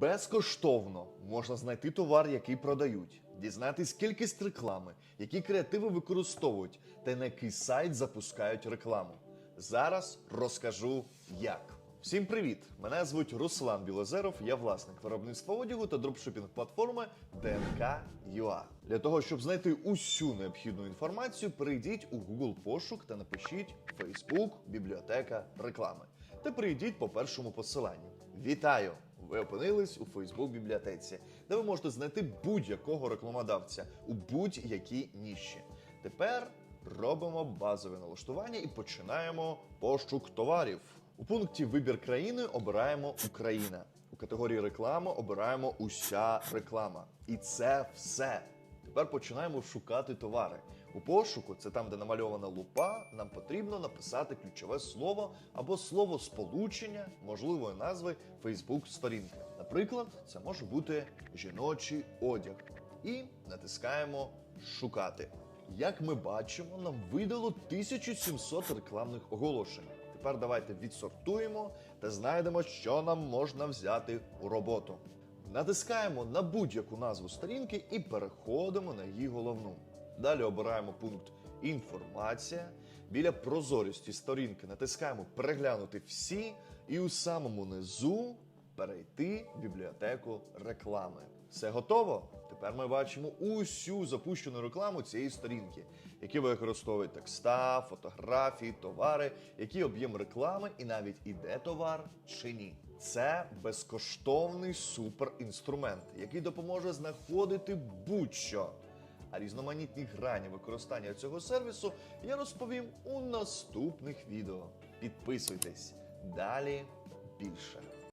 Безкоштовно можна знайти товар, який продають, дізнатись кількість реклами, які креативи використовують та на який сайт запускають рекламу. Зараз розкажу як. Всім привіт! Мене звуть Руслан Білозеров, я власник виробництва одягу та дропшипінг платформи DNK.UA. Для того, щоб знайти усю необхідну інформацію, перейдіть у Google пошук та напишіть Facebook, бібліотека реклами. Та перейдіть по першому посиланню. Вітаю! Ви опинились у Facebook бібліотеці, де ви можете знайти будь-якого рекламодавця у будь-якій ніші. Тепер робимо базове налаштування і починаємо пошук товарів. У пункті Вибір країни обираємо Україна. У категорії реклама обираємо уся реклама. І це все. Тепер починаємо шукати товари. У пошуку, це там, де намальована лупа, нам потрібно написати ключове слово або слово сполучення можливої назви Facebook сторінки. Наприклад, це може бути жіночий одяг. І натискаємо Шукати. Як ми бачимо, нам видало 1700 рекламних оголошень. Тепер давайте відсортуємо та знайдемо, що нам можна взяти у роботу. Натискаємо на будь-яку назву сторінки і переходимо на її головну. Далі обираємо пункт Інформація. Біля прозорості сторінки натискаємо Переглянути всі і у самому низу перейти в бібліотеку реклами. Все готово? Тепер ми бачимо усю запущену рекламу цієї сторінки, які використовують текста, фотографії, товари, який об'єм реклами і навіть іде товар чи ні. Це безкоштовний суперінструмент, який допоможе знаходити будь-що. А різноманітні грані використання цього сервісу я розповім у наступних відео. Підписуйтесь, далі більше.